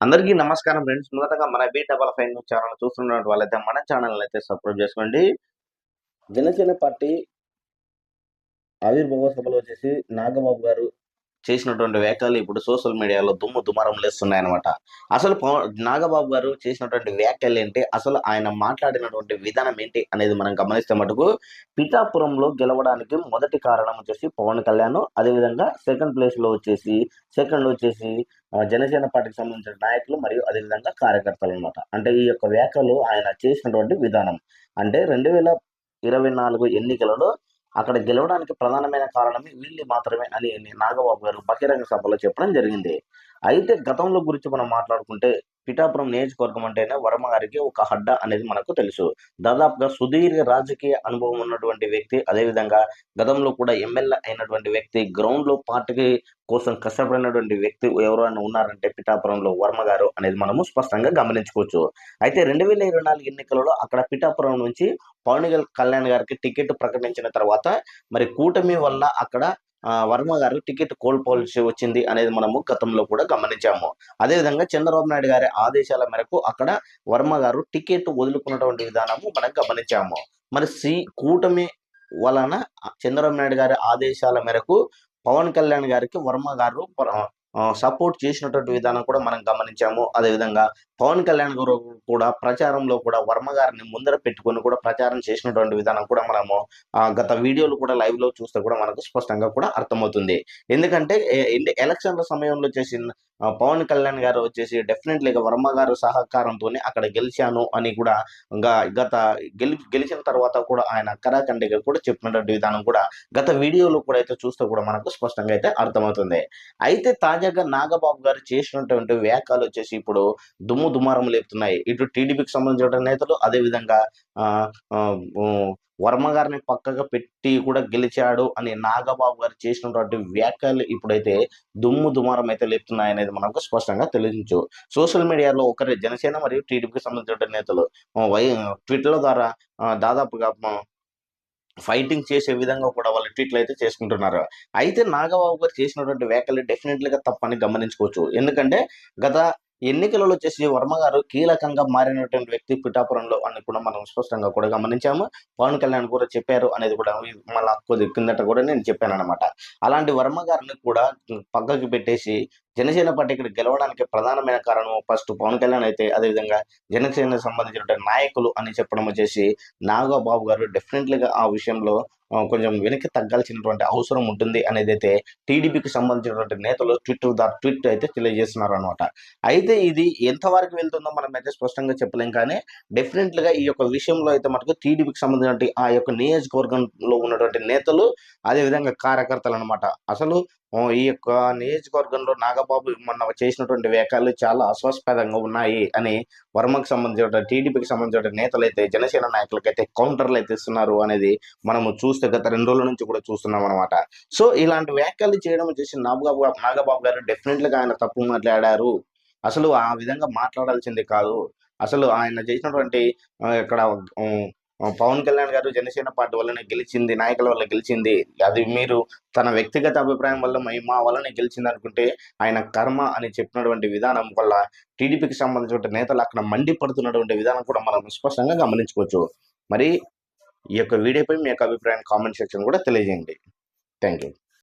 అందరికీ నమస్కారం ఫ్రెండ్స్. మొదటగా మన B double five news channel చూస్తున్నటువంటి వాళ్ళైతే మన ఛానల్ అయితే సబ్స్క్రైబ్ చేసుకోండి. జనసేన పార్టీ ఆవిర్భావ సభలో వచ్చేసి నాగబాబు గారు చేసినటువంటి వ్యాఖ్యలు ఇప్పుడు సోషల్ మీడియాలో దుమ్ము దుమారం లేస్తున్నాయి అనమాట అసలు నాగబాబు గారు చేసినటువంటి వ్యాఖ్యలు ఏంటి? అసలు ఆయన మాట్లాడినటువంటి విధానం ఏంటి అనేది మనం గమనిస్తే మటుకు పిఠాపురంలో గెలవడానికి మొదటి కారణం వచ్చేసి పవన్ కళ్యాణ్ అదేవిధంగా సెకండ్ ప్లేస్లో వచ్చేసి సెకండ్ వచ్చేసి జనసేన పార్టీకి సంబంధించిన నాయకులు మరియు అదేవిధంగా కార్యకర్తలు అనమాట అంటే ఈ యొక్క వ్యాఖ్యలు ఆయన చేసినటువంటి విధానం. అంటే రెండు వేల ఇరవై నాలుగు ఎన్నికలలో అక్కడ గెలవడానికి ప్రధానమైన కారణమే వీళ్ళు మాత్రమే అని నాగబాబు గారు బహిరంగ సభలో చెప్పడం జరిగింది. అయితే గతంలో గురించి మనం మాట్లాడుకుంటే పిఠాపురం నియోజకవర్గం అంటేనే వర్మ గారికి ఒక హడ్డ అనేది మనకు తెలుసు. దాదాపుగా సుదీర్ఘ రాజకీయ అనుభవం ఉన్నటువంటి వ్యక్తి అదేవిధంగా గతంలో కూడా ఎమ్మెల్యే అయినటువంటి వ్యక్తి గ్రౌండ్లో పార్టీకి కోసం కష్టపడినటువంటి వ్యక్తి ఎవరైనా ఉన్నారంటే పిఠాపురంలో వర్మ గారు అనేది మనము స్పష్టంగా గమనించుకోవచ్చు. అయితే రెండు వేల ఇరవై నాలుగు ఎన్నికలలో అక్కడ పిఠాపురం నుంచి పవన్ కళ్యాణ్ గారికి టికెట్ ప్రకటించిన తర్వాత మరి కూటమి వల్ల అక్కడ వర్మ గారు టికెట్ కోల్పోవలసి వచ్చింది అనేది మనము గతంలో కూడా గమనించాము. అదేవిధంగా చంద్రబాబు నాయుడు గారి ఆదేశాల మేరకు అక్కడ వర్మ గారు టికెట్ వదులుకున్నటువంటి విధానము మనం గమనించాము. మరి సి కూటమి వలన చంద్రబాబు నాయుడు గారి ఆదేశాల మేరకు పవన్ కళ్యాణ్ గారికి వర్మ గారు సపోర్ట్ చేసినటువంటి విధానం కూడా మనం గమనించాము. అదేవిధంగా పవన్ కళ్యాణ్ గారు కూడా ప్రచారంలో కూడా వర్మ గారిని ముందర పెట్టుకొని కూడా ప్రచారం చేసినటువంటి విధానం కూడా మనము ఆ, గత వీడియోలు కూడా లైవ్లో చూస్తే కూడా మనకు స్పష్టంగా కూడా అర్థమవుతుంది. ఎందుకంటే ఎలక్షన్ల సమయంలో చేసిన పవన్ కళ్యాణ్ గారు వచ్చేసి డెఫినెట్లీగా వర్మ గారు సహకారంతోనే అక్కడ గెలిచాను అని కూడా ఇంకా గత గెలి గెలిచిన తర్వాత కూడా ఆయన కరాఖండిగా కూడా చెప్పినటువంటి విధానం కూడా గత వీడియోలో కూడా అయితే చూస్తే కూడా మనకు స్పష్టంగా అయితే అర్థమవుతుంది. అయితే తాజాగా నాగబాబు గారు చేసినటువంటి వ్యాఖ్యలు వచ్చేసి ఇప్పుడు దుమ్ము దుమారం లేపుతున్నాయి. ఇటు టీడీపీకి సంబంధించిన నేతలు అదే విధంగా వర్మ గారిని పక్కగా పెట్టి కూడా గెలిచాడు అని నాగబాబు గారు చేసినటువంటి వ్యాఖ్యలు ఇప్పుడైతే దుమ్ము దుమారం అయితే లేపుతున్నాయి అనేది మనకు స్పష్టంగా తెలియచ్చు సోషల్ మీడియాలో ఒకరి జనసేన మరియు టీడీపీకి సంబంధించిన నేతలు వై ట్విట్టర్ ద్వారా దాదాపుగా ఫైటింగ్ చేసే విధంగా కూడా వాళ్ళు ట్వీట్లు అయితే చేసుకుంటున్నారు. అయితే నాగబాబు గారు చేసినటువంటి వ్యాఖ్యలు డెఫినెట్లీగా తప్పని గమనించుకోవచ్చు. ఎందుకంటే గత ఎన్నికలలో వచ్చేసి వర్మ గారు కీలకంగా మారినటువంటి వ్యక్తి పిఠాపురంలో అని కూడా మనం స్పష్టంగా కూడా గమనించాము. పవన్ కళ్యాణ్ కూడా చెప్పారు అనేది కూడా మళ్ళా కొద్ది కిందట కూడా నేను చెప్పాను అనమాట అలాంటి వర్మ గారిని కూడా పక్కకి పెట్టేసి జనసేన పార్టీ ఇక్కడ గెలవడానికి ప్రధానమైన కారణం ఫస్ట్ పవన్ కళ్యాణ్ అయితే అదేవిధంగా జనసేన సంబంధించినటువంటి నాయకులు అని చెప్పడం వచ్చేసి నాగబాబు గారు డెఫినెట్లీగా ఆ విషయంలో కొంచెం వెనక్కి తగ్గాల్సినటువంటి అవసరం ఉంటుంది అనేది అయితే టీడీపీకి సంబంధించినటువంటి నేతలు ట్విట్టర్ ద్వారా ట్విట్ అయితే తెలియజేస్తున్నారు అనమాట అయితే ఇది ఎంతవరకు వెళ్తుందో మనం అయితే స్పష్టంగా చెప్పలేం కానీ డెఫినెట్లీగా ఈ యొక్క విషయంలో అయితే మనకు టీడీపీకి సంబంధించిన ఆ యొక్క నియోజకవర్గంలో ఉన్నటువంటి నేతలు అదేవిధంగా కార్యకర్తలు అనమాట అసలు ఈ యొక్క నియోజకవర్గంలో చంద్రబాబు మొన్న చేసినటువంటి వ్యాఖ్యలు చాలా అస్వాస్పదంగా ఉన్నాయి అని వర్మకు సంబంధించిన టీడీపీకి సంబంధించిన నేతలు అయితే జనసేన నాయకులకైతే కౌంటర్లు అయితే ఇస్తున్నారు అనేది మనము చూస్తే గత రెండు రోజుల నుంచి కూడా చూస్తున్నాం అనమాట సో ఇలాంటి వ్యాఖ్యలు చేయడం చేసి నాగబాబు నాగబాబు గారు డెఫినెట్లీగా ఆయన తప్పు మాట్లాడారు. అసలు ఆ విధంగా మాట్లాడాల్సింది కాదు. అసలు ఆయన చేసినటువంటి ఇక్కడ పవన్ కళ్యాణ్ గారు జనసేన పార్టీ వల్లనే గెలిచింది నాయకుల వల్ల గెలిచింది. అది మీరు తన వ్యక్తిగత అభిప్రాయం వల్ల మై- మా వల్లనే గెలిచింది అనుకుంటే ఆయన కర్మ అని చెప్పినటువంటి విధానం వల్ల టీడీపీకి సంబంధించిన నేతలు అక్కడ మండిపడుతున్నటువంటి విధానం కూడా మనం స్పష్టంగా గమనించుకోవచ్చు. మరి ఈ యొక్క వీడియోపై మీ యొక్క అభిప్రాయం కామెంట్ సెక్షన్ కూడా తెలియజేయండి. Thank you